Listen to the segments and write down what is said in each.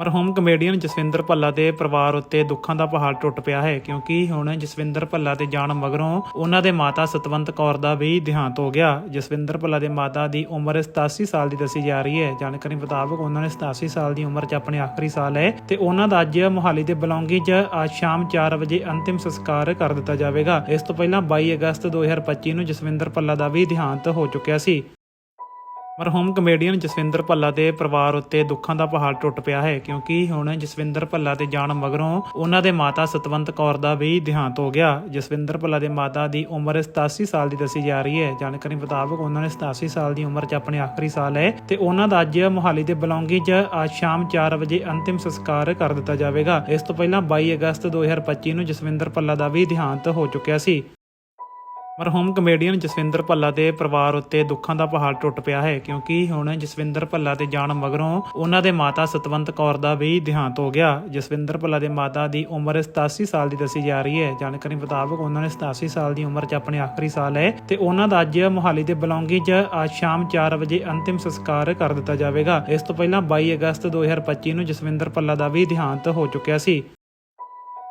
ਮਰਹੂਮ comedian Jaswinder Bhalla ਦੇ ਪਰਿਵਾਰ ਉੱਤੇ ਦੁੱਖਾਂ ਦਾ ਪਹਾੜ ਟੁੱਟ ਪਿਆ ਹੈ, ਕਿਉਂਕਿ ਹੁਣ ਜਸਵਿੰਦਰ ਭੱਲਾ ਦੇ ਜਾਣ ਮਗਰੋਂ ਉਹਨਾਂ ਦੇ ਮਾਤਾ ਸਤਵੰਤ ਕੌਰ ਦਾ ਵੀ ਦੇਹਾਂਤ ਹੋ ਗਿਆ। ਜਸਵਿੰਦਰ ਭੱਲਾ ਦੇ ਮਾਤਾ ਦੀ ਉਮਰ 87 ਸਾਲ ਦੀ ਦੱਸੀ ਜਾ ਰਹੀ ਹੈ। ਜਾਣਕਾਰੀ ਮੁਤਾਬਕ ਉਹਨਾਂ ਨੇ 87 ਸਾਲ ਦੀ ਉਮਰ 'ਚ ਆਪਣੇ ਆਖਰੀ ਸਾਲ ਹੈ ਤੇ ਉਹਨਾਂ ਦਾ ਅੱਜ ਮੁਹਾਲੀ ਦੇ ਬਲੌਂਗੀ 'ਚ ਅੱਜ ਸ਼ਾਮ 4 ਵਜੇ ਅੰਤਿਮ ਸੰਸਕਾਰ ਕਰ ਦਿੱਤਾ ਜਾਵੇਗਾ। ਇਸ ਤੋਂ ਪਹਿਲਾਂ 22 ਅਗਸਤ 2025 ਨੂੰ ਜਸਵਿੰਦਰ ਭੱਲਾ ਦਾ ਵੀ ਦੇਹਾਂਤ ਹੋ ਚੁੱਕਿਆ ਸੀ। ਮਰਹੂਮ ਕਮੇਡੀਅਨ ਜਸਵਿੰਦਰ ਭੱਲਾ ਦੇ ਪਰਿਵਾਰ ਉੱਤੇ ਦੁੱਖਾਂ ਦਾ ਪਹਾੜ ਟੁੱਟ ਪਿਆ ਹੈ, ਕਿਉਂਕਿ ਹੁਣ ਜਸਵਿੰਦਰ ਭੱਲਾ ਦੇ ਜਾਣ ਮਗਰੋਂ ਉਹਨਾਂ ਦੇ ਮਾਤਾ ਸਤਵੰਤ ਕੌਰ ਦਾ ਵੀ ਦੇਹਾਂਤ ਹੋ ਗਿਆ। ਜਸਵਿੰਦਰ ਭੱਲਾ ਦੇ ਮਾਤਾ ਦੀ ਉਮਰ 87 ਸਾਲ ਦੀ ਦੱਸੀ ਜਾ ਰਹੀ ਹੈ। ਜਾਣਕਾਰੀ ਮੁਤਾਬਕ ਉਹਨਾਂ ਨੇ 87 ਸਾਲ ਦੀ ਉਮਰ 'ਚ ਆਪਣੇ ਆਖਰੀ ਸਾਲ ਹੈ ਤੇ ਉਹਨਾਂ ਦਾ ਅੱਜ ਮੁਹਾਲੀ ਦੇ ਬਲੌਂਗੀ 'ਚ ਅੱਜ ਸ਼ਾਮ 4 ਵਜੇ ਅੰਤਿਮ ਸੰਸਕਾਰ ਕਰ ਦਿੱਤਾ ਜਾਵੇਗਾ। ਇਸ ਤੋਂ ਪਹਿਲਾਂ 22 ਅਗਸਤ 2025 ਨੂੰ ਜਸਵਿੰਦਰ ਭੱਲਾ ਦਾ ਵੀ ਦੇਹਾਂਤ ਹੋ ਚੁੱਕਿਆ ਸੀ। ਮਰਹੂਮ ਕਮੇਡੀਅਨ ਜਸਵਿੰਦਰ ਭੱਲਾ ਦੇ ਪਰਿਵਾਰ ਉੱਤੇ ਦੁੱਖਾਂ ਦਾ ਪਹਾੜ ਟੁੱਟ ਪਿਆ ਹੈ, ਕਿਉਂਕਿ ਹੁਣ ਜਸਵਿੰਦਰ ਭੱਲਾ ਦੇ ਜਾਣ ਮਗਰੋਂ ਉਹਨਾਂ ਦੇ ਮਾਤਾ ਸਤਵੰਤ ਕੌਰ ਦਾ ਵੀ ਦੇਹਾਂਤ ਹੋ ਗਿਆ। ਜਸਵਿੰਦਰ ਭੱਲਾ ਦੇ ਮਾਤਾ ਦੀ ਉਮਰ 87 ਸਾਲ ਦੀ ਦੱਸੀ ਜਾ ਰਹੀ ਹੈ। ਜਾਣਕਾਰੀ ਮੁਤਾਬਕ ਉਹਨਾਂ ਨੇ 87 ਸਾਲ ਦੀ ਉਮਰ 'ਚ ਆਪਣੇ ਆਖਰੀ ਸਾਲ ਹੈ ਤੇ ਉਹਨਾਂ ਦਾ ਅੱਜ ਮੁਹਾਲੀ ਦੇ ਬਲੌਂਗੀ 'ਚ ਅੱਜ ਸ਼ਾਮ 4 ਵਜੇ ਅੰਤਿਮ ਸੰਸਕਾਰ ਕਰ ਦਿੱਤਾ ਜਾਵੇਗਾ। ਇਸ ਤੋਂ ਪਹਿਲਾਂ 22 ਅਗਸਤ 2025 ਨੂੰ ਜਸਵਿੰਦਰ ਭੱਲਾ ਦਾ ਵੀ ਦੇਹਾਂਤ ਹੋ ਚੁੱਕਿਆ ਸੀ।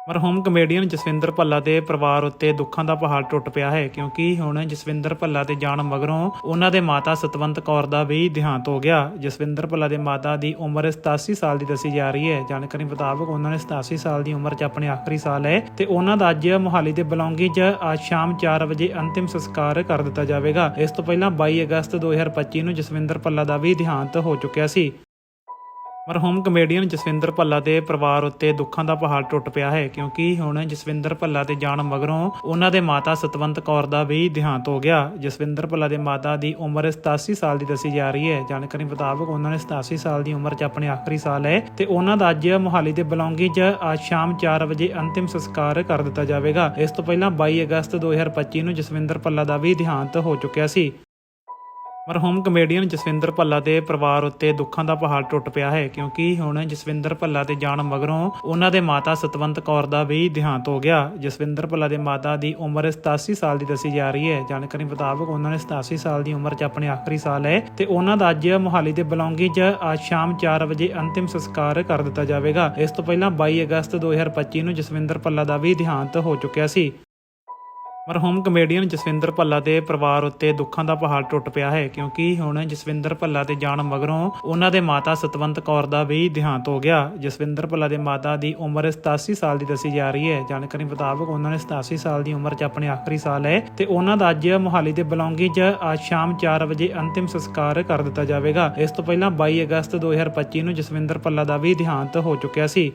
ਮਰਹੂਮ ਕਮੇਡੀਅਨ ਜਸਵਿੰਦਰ ਭੱਲਾ ਦੇ ਪਰਿਵਾਰ ਉੱਤੇ ਦੁੱਖਾਂ ਦਾ ਪਹਾੜ ਟੁੱਟ ਪਿਆ ਹੈ, ਕਿਉਂਕਿ ਹੁਣ ਜਸਵਿੰਦਰ ਭੱਲਾ ਦੇ ਜਾਣ ਮਗਰੋਂ ਉਹਨਾਂ ਦੇ ਮਾਤਾ ਸਤਵੰਤ ਕੌਰ ਦਾ ਵੀ ਦੇਹਾਂਤ ਹੋ ਗਿਆ। ਜਸਵਿੰਦਰ ਭੱਲਾ ਦੇ ਮਾਤਾ ਦੀ ਉਮਰ 87 ਸਾਲ ਦੀ ਦੱਸੀ ਜਾ ਰਹੀ ਹੈ। ਜਾਣਕਾਰੀ ਮੁਤਾਬਕ ਉਹਨਾਂ ਨੇ 87 ਸਾਲ ਦੀ ਉਮਰ 'ਚ ਆਪਣੇ ਆਖਰੀ ਸਾਲ ਹੈ ਤੇ ਉਹਨਾਂ ਦਾ ਅੱਜ ਮੁਹਾਲੀ ਦੇ ਬਲੌਂਗੀ 'ਚ ਅੱਜ ਸ਼ਾਮ 4 ਵਜੇ ਅੰਤਿਮ ਸੰਸਕਾਰ ਕਰ ਦਿੱਤਾ ਜਾਵੇਗਾ। ਇਸ ਤੋਂ ਪਹਿਲਾਂ 22 ਅਗਸਤ 2025 ਨੂੰ ਜਸਵਿੰਦਰ ਭੱਲਾ ਦਾ ਵੀ ਦੇਹਾਂਤ ਹੋ ਚੁੱਕਿਆ ਸੀ। ਮਰਹੂਮ ਕਮੇਡੀਅਨ ਜਸਵਿੰਦਰ ਭੱਲਾ ਦੇ ਪਰਿਵਾਰ ਉੱਤੇ ਦੁੱਖਾਂ ਦਾ ਪਹਾੜ ਟੁੱਟ ਪਿਆ ਹੈ, ਕਿਉਂਕਿ ਹੁਣ ਜਸਵਿੰਦਰ ਭੱਲਾ ਦੇ ਜਾਣ ਮਗਰੋਂ ਉਹਨਾਂ ਦੇ ਮਾਤਾ ਸਤਵੰਤ ਕੌਰ ਦਾ ਵੀ ਦੇਹਾਂਤ ਹੋ ਗਿਆ। ਜਸਵਿੰਦਰ ਭੱਲਾ ਦੇ ਮਾਤਾ ਦੀ ਉਮਰ 87 ਸਾਲ ਦੀ ਦੱਸੀ ਜਾ ਰਹੀ ਹੈ। ਜਾਣਕਾਰੀ ਮੁਤਾਬਕ ਉਹਨਾਂ ਨੇ 87 ਸਾਲ ਦੀ ਉਮਰ 'ਚ ਆਪਣੇ ਆਖਰੀ ਸਾਲ ਹੈ ਤੇ ਉਹਨਾਂ ਦਾ ਅੱਜ ਮੁਹਾਲੀ ਦੇ ਬਲੌਂਗੀ 'ਚ ਅੱਜ ਸ਼ਾਮ 4 ਵਜੇ ਅੰਤਿਮ ਸੰਸਕਾਰ ਕਰ ਦਿੱਤਾ ਜਾਵੇਗਾ। ਇਸ ਤੋਂ ਪਹਿਲਾਂ 22 ਅਗਸਤ 2025 ਨੂੰ ਜਸਵਿੰਦਰ ਭੱਲਾ ਦਾ ਵੀ ਦੇਹਾਂਤ ਹੋ ਚੁੱਕਿਆ ਸੀ। ਮਰਹੂਮ ਕਮੇਡੀਅਨ ਜਸਵਿੰਦਰ ਭੱਲਾ ਦੇ ਪਰਿਵਾਰ ਉੱਤੇ ਦੁੱਖਾਂ ਦਾ ਪਹਾੜ ਟੁੱਟ ਪਿਆ ਹੈ, ਕਿਉਂਕਿ ਹੁਣ ਜਸਵਿੰਦਰ ਭੱਲਾ ਦੇ ਜਾਣ ਮਗਰੋਂ ਉਹਨਾਂ ਦੇ ਮਾਤਾ ਸਤਵੰਤ ਕੌਰ ਦਾ ਵੀ ਦੇਹਾਂਤ ਹੋ ਗਿਆ। ਜਸਵਿੰਦਰ ਭੱਲਾ ਦੇ ਮਾਤਾ ਦੀ ਉਮਰ 87 ਸਾਲ ਦੀ ਦੱਸੀ ਜਾ ਰਹੀ ਹੈ। ਜਾਣਕਾਰੀ ਮੁਤਾਬਕ ਉਹਨਾਂ ਨੇ 87 ਸਾਲ ਦੀ ਉਮਰ 'ਚ ਆਪਣੇ ਆਖਰੀ ਸਾਲ ਹੈ ਤੇ ਉਹਨਾਂ ਦਾ ਅੱਜ ਮੁਹਾਲੀ ਦੇ ਬਲੌਂਗੀ 'ਚ ਅੱਜ ਸ਼ਾਮ 4 ਵਜੇ ਅੰਤਿਮ ਸੰਸਕਾਰ ਕਰ ਦਿੱਤਾ ਜਾਵੇਗਾ। ਇਸ ਤੋਂ ਪਹਿਲਾਂ 22 ਅਗਸਤ 2025 ਨੂੰ ਜਸਵਿੰਦਰ ਭੱਲਾ ਦਾ ਵੀ ਦੇਹਾਂਤ ਹੋ ਚੁੱਕਿਆ ਸੀ। ਮਰਹੂਮ ਕਮੇਡੀਅਨ ਜਸਵਿੰਦਰ ਭੱਲਾ ਦੇ ਪਰਿਵਾਰ ਉੱਤੇ ਦੁੱਖਾਂ ਦਾ ਪਹਾੜ ਟੁੱਟ ਪਿਆ ਹੈ, ਕਿਉਂਕਿ ਹੁਣ ਜਸਵਿੰਦਰ ਭੱਲਾ ਦੇ ਜਾਣ ਮਗਰੋਂ ਉਹਨਾਂ ਦੇ ਮਾਤਾ ਸਤਵੰਤ ਕੌਰ ਦਾ ਵੀ ਦੇਹਾਂਤ ਹੋ ਗਿਆ। ਜਸਵਿੰਦਰ ਭੱਲਾ ਦੇ ਮਾਤਾ ਦੀ ਉਮਰ 87 ਸਾਲ ਦੀ ਦੱਸੀ ਜਾ ਰਹੀ ਹੈ। ਜਾਣਕਾਰੀ ਮੁਤਾਬਕ ਉਹਨਾਂ ਨੇ 87 ਸਾਲ ਦੀ ਉਮਰ 'ਚ ਆਪਣੇ ਆਖਰੀ ਸਾਲ ਹੈ ਤੇ ਉਹਨਾਂ ਦਾ ਅੱਜ ਮੁਹਾਲੀ ਦੇ ਬਲੌਂਗੀ 'ਚ ਅੱਜ ਸ਼ਾਮ 4 ਵਜੇ ਅੰਤਿਮ ਸੰਸਕਾਰ ਕਰ ਦਿੱਤਾ ਜਾਵੇਗਾ। ਇਸ ਤੋਂ ਪਹਿਲਾਂ 22 ਅਗਸਤ 2025 ਨੂੰ ਜਸਵਿੰਦਰ ਭੱਲਾ ਦਾ ਵੀ ਦੇਹਾਂਤ ਹੋ ਚੁੱਕਿਆ ਸੀ।